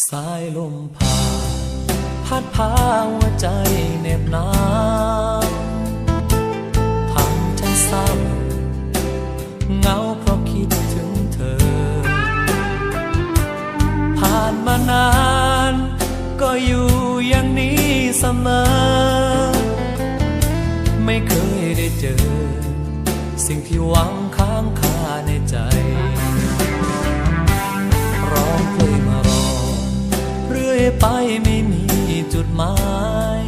สายลมผ่านพัดพาหัวใจเหน็บหนาวทำฉันเศร้าเงาเพราะคิดถึงเธอ ผ่านมานาน ก็อยู่อย่างนี้เสมอ ไม่เคยได้เจอ สิ่งที่หวังค้างคาในใจ ร้องเพลง ไปไม่มีจุดหมาย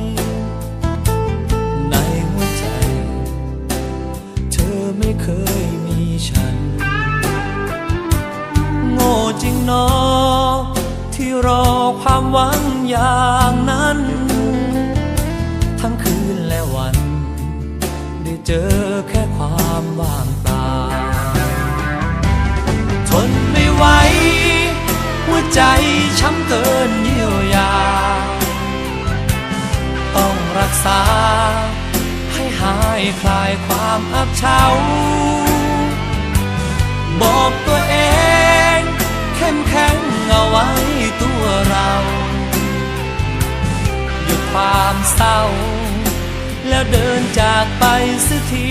ในหัวใจ เธอไม่เคยมีฉัน โง่จริงเนอที่รอความหวังอย่างนั้น ทั้งคืนและวัน ได้เจอแค่ความว่างเปล่าทนไม่ไหวหัวใจ คลายความอับเฉาบอกตัวเอง เข้มแข็งเอาไว้ตัวเรา หยุดความเศร้า แล้วเดินจากไปสักที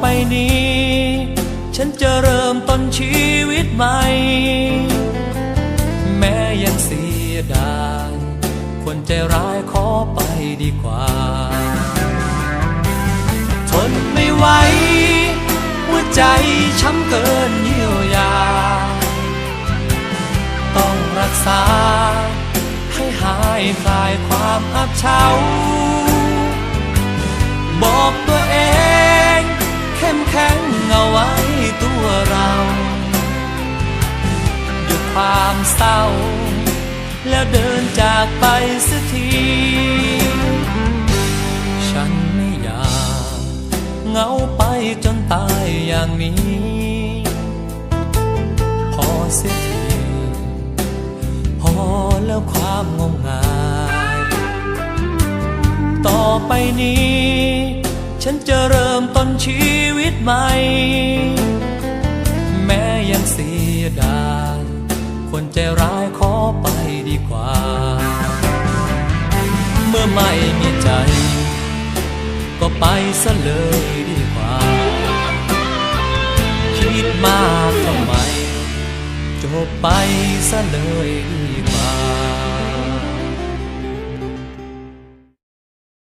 ไปนี้ ฉันจะเริ่มต้นชีวิตใหม่ แม้ยังเสียดายคนใจร้ายขอไปดีกว่า ทนไม่ไหวหัวใจช้ำเกินเยียวยา ต้องรักษา ให้หายคลายความอับเฉาบอกตัว แข็งเอาไว้ตัวเราหยุดความเศร้า แล้วเดินจากไปสักที ฉันไม่อยากเงาไปจนตายอย่างนี้ พอเสียที พอแล้วความงมงาย ต่อไปนี้ ฉันจะเริ่มต้นชีวิตใหม่ แม้ยังเสียดายคนใจร้ายขอไปดีกว่า เมื่อไม่มีใจ ก็ไปซะเลยดีกว่า คิดมากทำไมจบไปซะเลยดีกว่า